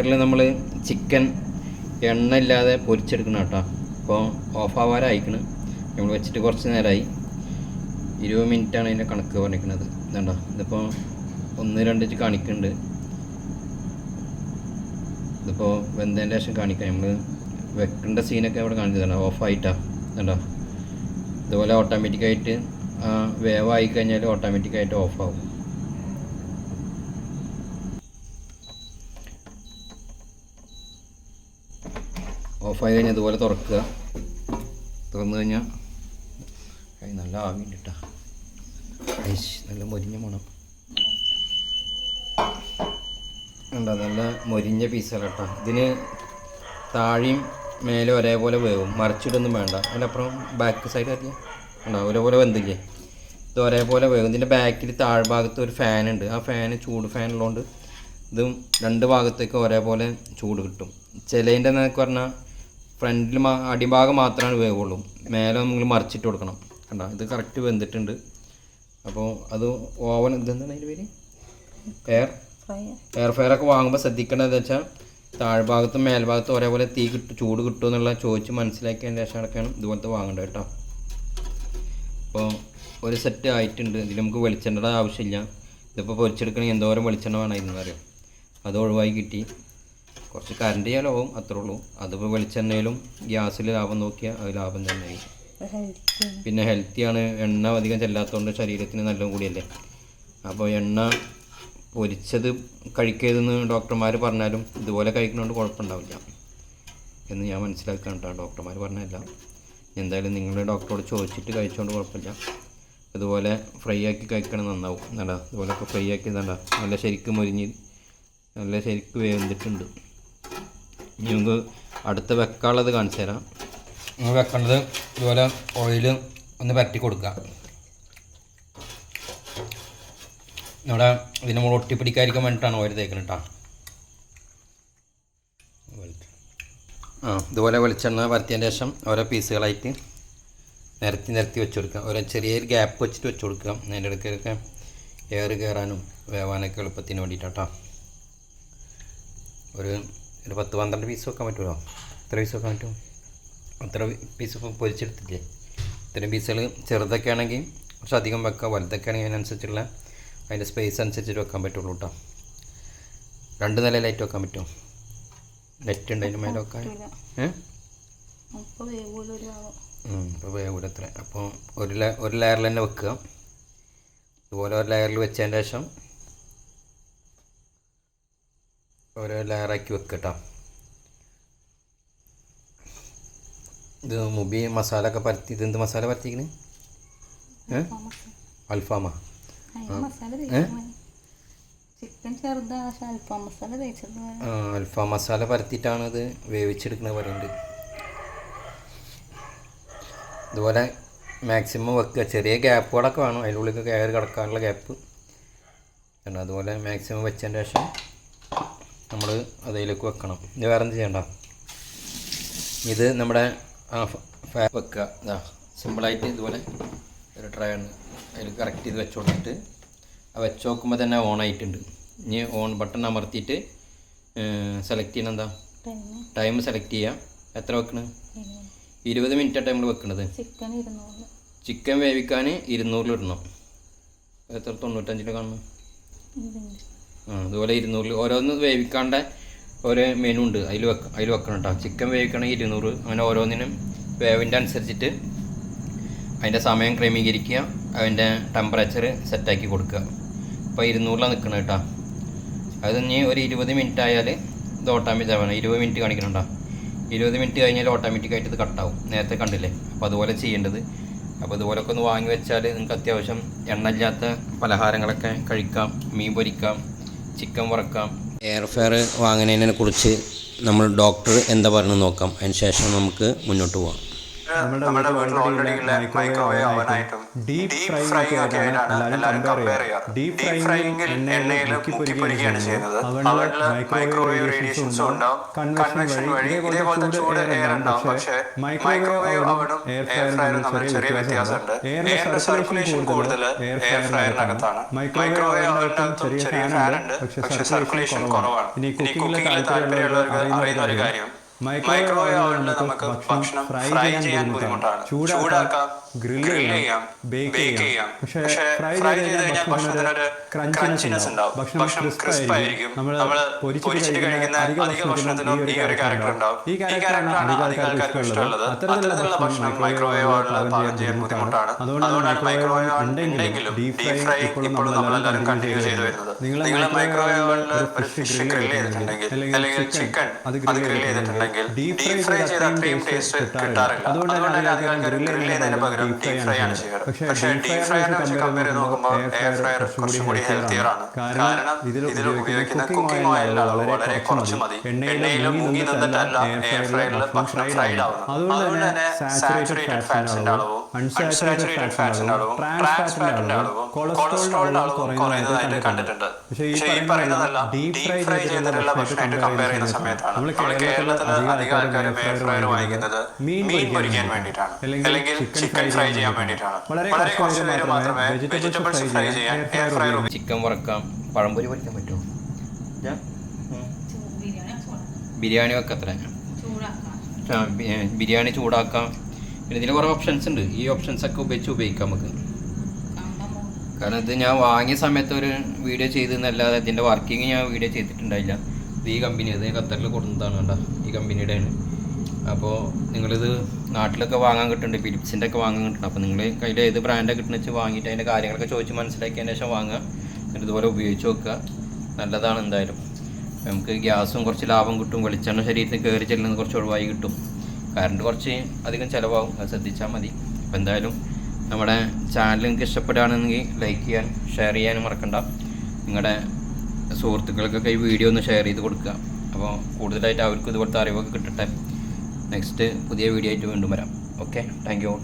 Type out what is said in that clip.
ഫയറിൽ നമ്മൾ ചിക്കൻ എണ്ണ ഇല്ലാതെ പൊരിച്ചെടുക്കണം കേട്ടോ. അപ്പോൾ ഓഫ് ആവാറായിക്കണ്. നമ്മൾ വെച്ചിട്ട് കുറച്ച് നേരമായി ഇരുപത് മിനിറ്റാണ് അതിന്റെ കണക്ക് പറഞ്ഞിരിക്കുന്നത് ഇതുണ്ടോ? ഇതിപ്പോൾ ഒന്ന് രണ്ട് വെച്ച് കാണിക്കുന്നുണ്ട് ഇതിപ്പോൾ വെന്തതിന്റെ ശേഷം കാണിക്കാം. നമ്മൾ വെക്കേണ്ട സീനൊക്കെ ഇവിടെ കാണിച്ചതാണ്. ഓഫായിട്ടാണ് ഇതുണ്ടോ? ഇതുപോലെ ഓട്ടോമാറ്റിക്കായിട്ട് വേവായി കഴിഞ്ഞാൽ ഓട്ടോമാറ്റിക്കായിട്ട് ഓഫാവും ഓഫായി കഴിഞ്ഞാൽ ഇതുപോലെ തുറക്കുക. തുറന്നു കഴിഞ്ഞാൽ നല്ല ആവി കിട്ടാ നല്ല മൊരിഞ്ഞ മണം. ഉണ്ടോ നല്ല മൊരിഞ്ഞ പീസുകൾ കേട്ടോ. ഇതിന് താഴെയും മേലെ ഒരേപോലെ വേവും. മറിച്ചിടൊന്നും വേണ്ട. അതിനപ്പുറം ബാക്ക് സൈഡ് അറിയാം ഉണ്ടോ ഒരേപോലെ വെന്തില്ലേ? ഇത് ഒരേപോലെ വേവും. ഇതിന്റെ ബാക്കിൽ താഴ്ഭാഗത്ത് ഒരു ഫാൻ ഉണ്ട്. ആ ഫാന് ചൂട് ഫാൻ ഉള്ളതുകൊണ്ട് ഇതും രണ്ട് ഭാഗത്തേക്ക് ഒരേപോലെ ചൂട് കിട്ടും. ചിലതിന്റെ എന്നൊക്കെ പറഞ്ഞാൽ ഫ്രണ്ടിൽ അടിഭാഗം മാത്രമാണ് വേവുള്ളൂ. മേലെ നിങ്ങൾ മറിച്ചിട്ട് കൊടുക്കണം. കണ്ടോ? ഇത് കറക്റ്റ് വെന്തിട്ടുണ്ട്. അപ്പോൾ അത് ഓവൻ ഇതെന്താണ് അതിന്റെ പേര്? എയർ എയർ ഫയർ ഒക്കെ വാങ്ങുമ്പോൾ ശ്രദ്ധിക്കേണ്ടത് വെച്ചാൽ താഴ്ഭാഗത്തും മേൽഭാഗത്തും ഒരേപോലെ തീ കിട്ടും ചൂട് കിട്ടും എന്നുള്ള ചോദിച്ച് മനസ്സിലാക്കിയതിന് ശേഷം അടക്കാണ് ഇതുപോലത്തെ വാങ്ങേണ്ടത് കേട്ടോ. അപ്പോൾ ഒരു സെറ്റ് ആയിട്ടുണ്ട്. ഇതിൽ നമുക്ക് വെളിച്ചെണ്ണയുടെ ആവശ്യമില്ല. ഇതിപ്പോൾ പൊരിച്ചെടുക്കണമെങ്കിൽ എന്തോരം വെളിച്ചെണ്ണ വേണമെന്ന് അറിയാം? അത് ഒഴിവായി കിട്ടി. കുറച്ച് കറണ്ട് ചെയ്യാലാവും അത്രേ ഉള്ളൂ. അതിപ്പോൾ വെളിച്ചെണ്ണയിലും ഗ്യാസിൽ ലാഭം നോക്കിയാൽ അത് ലാഭം തന്നെയായി ഹെൽത്തി പിന്നെ ഹെൽത്തിയാണ്. എണ്ണ അധികം ചെല്ലാത്തതുകൊണ്ട് ശരീരത്തിന് നല്ല കൂടിയല്ലേ? അപ്പോൾ എണ്ണ പൊരിച്ചത് കഴിക്കരുതെന്ന് ഡോക്ടർമാർ പറഞ്ഞാലും ഇതുപോലെ കഴിക്കുന്നതുകൊണ്ട് കുഴപ്പമുണ്ടാവില്ല. എന്ന് ഞാൻ മനസ്സിലാക്കുകയാണ് കേട്ടോ. ഡോക്ടർമാർ പറഞ്ഞല്ല എന്തായാലും നിങ്ങളുടെ ഡോക്ടറോട് ചോദിച്ചിട്ട് കഴിച്ചുകൊണ്ട് കുഴപ്പമില്ല. ഇതുപോലെ ഫ്രൈ ആക്കി കഴിക്കണം നന്നാവും. നല്ല ഇതുപോലെയൊക്കെ ഫ്രൈ ആക്കി നല്ല നല്ല ശരിക്കും മുരിഞ്ഞ് നല്ല ശരിക്ക് വേണ്ടിട്ടുണ്ട് ഇനി നമുക്ക് അടുത്ത വെക്കാനുള്ളത് കാണിച്ചു തരാം. നമ്മൾ വെക്കേണ്ടത് ഇതുപോലെ ഓയിൽ ഒന്ന് പരട്ടി കൊടുക്കുക. നമ്മുടെ ഇതിന് നമ്മൾ ഒട്ടിപ്പിടിക്കാതിരിക്കാൻ വേണ്ടിയിട്ടാണ് ഓയിൽ തേക്കുന്നത് കേട്ടോ ആ ഇതുപോലെ വെളിച്ചെണ്ണ പരത്തിയതിന് ശേഷം ഓരോ പീസുകളായിട്ട് നിരത്തി നിരത്തി വെച്ച് കൊടുക്കുക. ഓരോ ചെറിയൊരു ഗ്യാപ്പ് വെച്ചിട്ട് വെച്ച് കൊടുക്കുക. അതിന്റെ ഇടയ്ക്കൊക്കെ എയർ കയറാനും വേവാനൊക്കെ എളുപ്പത്തിന് വേണ്ടിയിട്ടാട്ടോ ഒരു ഒരു പത്ത് പന്ത്രണ്ട് പീസ് വെക്കാൻ പറ്റുമോ എത്ര പീസ് വെക്കാൻ പറ്റും? അത്ര പീസ് ഇപ്പോൾ പൊരിച്ചെടുത്തില്ലേ? ഇത്രയും പീസുകൾ ചെറുതൊക്കെ ആണെങ്കിൽ കുറച്ച് അധികം വെക്കാം വലുതൊക്കെ ആണെങ്കിൽ അതിനനുസരിച്ചുള്ള അതിന്റെ സ്പേസ് അനുസരിച്ചിട്ട് വെക്കാൻ പറ്റുള്ളൂ കേട്ടോ രണ്ട് നില ലൈറ്റ് വെക്കാൻ പറ്റും നെറ്റ് ഉണ്ട് അതിന്റെ മേലെ വെക്കാൻ വേവൂല ഇപ്പോൾ വേഗം അത്ര. അപ്പോൾ ഒരു ഒരു ലെയറിൽ തന്നെ വെക്കുക. ഇതുപോലെ ഒരു ലെയറിൽ വെച്ചതിന് ശേഷം ഓരോ ലെയറാക്കി വെക്കുക കേട്ടോ ഇത് മുബി മസാല ഒക്കെ പരത്തി ഇത് എന്ത് മസാല പരത്തിക്കണ്? അൽഫാമ. അൽഫാം മസാല തേച്ചത് ആ, അൽഫാം മസാല പരത്തിയിട്ടാണ് ഇത് വേവിച്ചെടുക്കുന്നത് പറയുന്നത് ഇതുപോലെ മാക്സിമം വെക്കുക. ചെറിയ ഗ്യാപ്പുകളൊക്കെ വേണം. അതിന്റെ ഉള്ളിൽ കയറി കിടക്കാനുള്ള ഗ്യാപ്പ് അതുപോലെ മാക്സിമം വെച്ചതിന് ശേഷം നമ്മൾ അതിലേക്ക് വെക്കണം. ഇത് വേറെ എന്ത് ചെയ്യണ്ട? ഇത് നമ്മുടെ വെക്കുക. ഇതാ സിമ്പിളായിട്ട് ഇതുപോലെ ഒരു ട്രൈ ആണ്. അതിൽ കറക്റ്റ് ചെയ്ത് വെച്ച് കൊടുത്തിട്ട് ആ വെച്ച് നോക്കുമ്പോൾ തന്നെ ഓൺ ആയിട്ടുണ്ട്. ഇനി ഓൺ ബട്ടൺ അമർത്തിയിട്ട് സെലക്ട് ചെയ്യണം എന്താ? ടൈം സെലക്ട് ചെയ്യാം. എത്ര വെക്കണ്? ഇരുപത് മിനിറ്റ് ടൈമിൽ വെക്കണത്. ചിക്കൻ വേവിക്കാൻ ഇരുന്നൂറിൽ ഇടണം എത്ര? തൊണ്ണൂറ്റഞ്ചിന് ആ അതുപോലെ ഇരുന്നൂറിൽ ഓരോന്ന് വേവിക്കാണ്ട ഓരോ മെനു ഉണ്ട്. അതിൽ വെക്ക അതിൽ വെക്കണം കേട്ടോ ചിക്കൻ വേവിക്കണമെങ്കിൽ ഇരുന്നൂറ്. അങ്ങനെ ഓരോന്നിനും വേവിന്റെ അനുസരിച്ചിട്ട് അതിന്റെ സമയം ക്രമീകരിക്കുക. അതിന്റെ ടെമ്പറേച്ചർ സെറ്റാക്കി കൊടുക്കുക. അപ്പോൾ ഇരുന്നൂറിലാണ് നിൽക്കണം കേട്ടോ അത് ഇനി ഒരു ഇരുപത് മിനിറ്റ് ആയാൽ ഇത് ഓട്ടോമാറ്റിക് ആവണം. ഇരുപത് മിനിറ്റ് കാണിക്കണം കേട്ടോ ഇരുപത് മിനിറ്റ് കഴിഞ്ഞാൽ ഓട്ടോമാറ്റിക്കായിട്ട് ഇത് കട്ടാവും നേരത്തെ കണ്ടില്ലേ? അപ്പോൾ അതുപോലെ ചെയ്യേണ്ടത്. അപ്പോൾ ഇതുപോലൊക്കെ ഒന്ന് വാങ്ങി വെച്ചാൽ നിങ്ങൾക്ക് അത്യാവശ്യം എണ്ണയില്ലാത്ത പലഹാരങ്ങളൊക്കെ കഴിക്കാം. മീൻ പൊരിക്കാം. ചിക്കൻ വറക്കാം. എയർ ഫെയർ വാങ്ങുന്നതിനെ കുറിച്ച് നമ്മൾ ഡോക്ടർ എന്താ പറഞ്ഞു നോക്കാം. അതിന് ശേഷം നമുക്ക് മുന്നോട്ട് പോകാം നമ്മുടെ വീട്ടിൽ ഓൾറെഡി ഉള്ള മൈക്രോവേവ് ഓവനായിട്ടും ഡീപ് ഫ്രൈയിങ് ഒക്കെ ആയിട്ടാണ് എല്ലാവരും കമ്പയർ ചെയ്യാറ്. ഡീപ് ഫ്രൈയിങ്ങിൽ എണ്ണയിൽ മുക്കിപ്പൊരിക്കുകയാണ് ചെയ്യുന്നത്. അവരിൽ മൈക്രോവേവ് റേഡിയേഷൻസും ഉണ്ടാവും കൺവെക്ഷൻ വഴി ഇതേപോലത്തെ ചൂട് എയർ ഉണ്ടാവും പക്ഷേ മൈക്രോവേവ് അവനും എയർ ഫ്രയറും തമ്മിൽ ചെറിയ വ്യത്യാസമുണ്ട്. എയറിന്റെ സർക്കുലേഷൻ കൂടുതൽ എയർ ഫ്രയറിനകത്താണ് മൈക്രോവേവ് അവനകത്തും ചെറിയ ഫാൻ ഉണ്ട്. പക്ഷേ സർക്കുലേഷൻ കുറവാണ്. ഇനി കുക്കിങ്ങിൽ താല്പര്യമുള്ളവർക്ക് അറിയുന്ന ഒരു കാര്യം. മൈക്രോവേവ് ഓവനിൽ നമുക്ക് ഭക്ഷണം ഫ്രൈ ചെയ്യാൻ ബുദ്ധിമുട്ടാണ് ചൂടാക്കാം ഗ്രില്ല് ചെയ്യാം ബേക്ക് ചെയ്യാം. പക്ഷേ ഫ്രൈ ചെയ്ത് കഴിഞ്ഞാൽ ഭക്ഷണത്തിനൊരു ക്രഞ്ചിനെസ് ഉണ്ടാവും. ഭക്ഷണം ക്രിസ്പ് ആയിരിക്കും നമ്മൾ പൊരിച്ചിട്ട് കഴിക്കുന്ന അധിക ഭക്ഷണത്തിനും ഈ ഒരു ക്യാരക്ടർ ഉണ്ടാവും. ഈ ക്യാരക്ടറാണ് അധിക ആൾക്കാർക്ക് ഇഷ്ടമുള്ളത്. അത്തരത്തിലുള്ള ഭക്ഷണം മൈക്രോവേവ് ഓവനിൽ പാകം ചെയ്യാൻ ബുദ്ധിമുട്ടാണ്. അതുകൊണ്ടാണ് മൈക്രോവേവ് ഉണ്ടെങ്കിലും ഡീപ് ഫ്രൈ ഇപ്പോഴും നമ്മളെല്ലാവരും കണ്ടിന്യൂ ചെയ്തു വരുന്നത്. നിങ്ങൾ മൈക്രോവേവ് ഒരു ഫിഷ് ഗ്രിൽ ചെയ്തിട്ടുണ്ടെങ്കിൽ അല്ലെങ്കിൽ ചിക്കൻ അത് ഗ്രിൽ ചെയ്തിട്ടുണ്ടെങ്കിൽ ഡീപ് ഫ്രൈ ചെയ്ത അത്രയും ടേസ്റ്റ് കിട്ടാറില്ല അതുകൊണ്ടാണ് അധികം ഗ്രിൽ ചെയ്യുന്നതിന് പകരം ഡീപ് ഫ്രൈ ആണ് ചെയ്യാറ് പക്ഷേ ഡീപ് ആണ് വെച്ച് കമ്പയർ ചെയ്ത് നോക്കുമ്പോൾ എയർ ഫ്രയർ കുറച്ചും കൂടി ഹെൽത്തിയർ ആണ്. കാരണം ഇതിൽ ഉപയോഗിക്കുന്ന കുക്കിംഗ് ഓയിൽ അളവ് വളരെ കുറച്ച് മതി. എണ്ണയിൽ മുങ്ങി നിന്നിട്ടല്ല എയർ ഫ്രയറിൽ ഭക്ഷണം ഫ്രൈഡ് ആവുന്നത്. അതുകൊണ്ട് തന്നെ സാച്ചുറേറ്റഡ് ഫാറ്റ്സിന്റെ അളവും അൺസാച്ചുറേറ്റഡ് ഫാറ്റ്സിന്റെ അളവും ട്രാൻസ് ഫാറ്റിന്റെ അളവും കൊളസ്ട്രോളിന്റെ അളവ് കുറയുന്നതായിട്ട് കണ്ടിട്ടുണ്ട്. പക്ഷേ ഈ പറയുന്നതല്ല ഡീപ് ഫ്രൈ ചെയ്തിട്ടുള്ള ഭക്ഷണമായിട്ട് കമ്പയർ ചെയ്യുന്ന സമയത്താണ്. നമ്മൾ കേരളത്തിൽ അധികം ആൾക്കാരും എയർ ഫ്രയർ വാങ്ങിക്കുന്നത് മീൻ പൊരിക്കാൻ വേണ്ടിയിട്ടാണ്. അല്ലെങ്കിൽ ചിക്കൻ ഫ്രൈ ചെയ്യാൻ വേണ്ടിയിട്ടാണ്. വളരെ കുറച്ച് പേര് മാത്രമേ വെജിറ്റബിൾസ് ഫ്രൈ ചെയ്യാൻ എയർ ഫ്രയർ ചിക്കൻ വറക്കാം പഴംപൊരി പൊരിക്കാൻ പറ്റുമോ. ബിരിയാണി വെക്കത്ര ബിരിയാണി ചൂടാക്കാം. പിന്നെ ഇതിൽ കുറേ ഓപ്ഷൻസ് ഉണ്ട്. ഈ ഓപ്ഷൻസ് ഒക്കെ ഉപയോഗിച്ച് ഉപയോഗിക്കാം നമുക്ക്. കാരണം ഇത് ഞാൻ വാങ്ങിയ സമയത്ത് ഒരു വീഡിയോ ചെയ്തെന്നല്ലാതെ ഇതിന്റെ വർക്കിംഗ് ഞാൻ വീഡിയോ ചെയ്തിട്ടുണ്ടായില്ല. ഇത് ഈ കമ്പനി ഇത് ഖത്തറിൽ കൊടുക്കുന്നതാണ് കേട്ടോ ഈ കമ്പനിയുടെയാണ് അപ്പോൾ നിങ്ങളിത് നാട്ടിലൊക്കെ വാങ്ങാൻ കിട്ടുന്നുണ്ട് ഫിലിപ്സിന്റെ ഒക്കെ വാങ്ങാൻ കിട്ടുന്നുണ്ട്. അപ്പോൾ നിങ്ങൾ കയ്യിൽ ഏത് ബ്രാൻഡ് കിട്ടുന്ന വെച്ച് വാങ്ങിയിട്ട് അതിന്റെ കാര്യങ്ങളൊക്കെ ചോദിച്ച് മനസ്സിലാക്കിയതിന് ശേഷം വാങ്ങുക. എന്നിട്ട് ഇതുപോലെ ഉപയോഗിച്ച് നോക്കുക. നല്ലതാണ് എന്തായാലും. നമുക്ക് ഗ്യാസും കുറച്ച് ലാഭം കിട്ടും വെളിച്ചെണ്ണ ശരീരത്തിൽ കയറി ചെല്ലുന്നത് കുറച്ച് ഒഴിവായി കിട്ടും. കറണ്ട് കുറച്ച് അധികം ചിലവാകും. അത് ശ്രദ്ധിച്ചാൽ മതി. അപ്പോൾ എന്തായാലും നമ്മുടെ ചാനൽ നിങ്ങൾക്ക് ഇഷ്ടപ്പെടുകയാണെങ്കിൽ ലൈക്ക് ചെയ്യാൻ ഷെയർ ചെയ്യാനും മറക്കണ്ട. നിങ്ങളുടെ സുഹൃത്തുക്കൾക്കൊക്കെ ഈ വീഡിയോ ഒന്ന് ഷെയർ ചെയ്ത് കൊടുക്കുക. അപ്പോൾ കൂടുതലായിട്ട് അവർക്ക് ഇതുപോലത്തെ അറിവൊക്കെ കിട്ടട്ടെ. നെക്സ്റ്റ് പുതിയ വീഡിയോ ആയിട്ട് വീണ്ടും വരാം. Okay thank you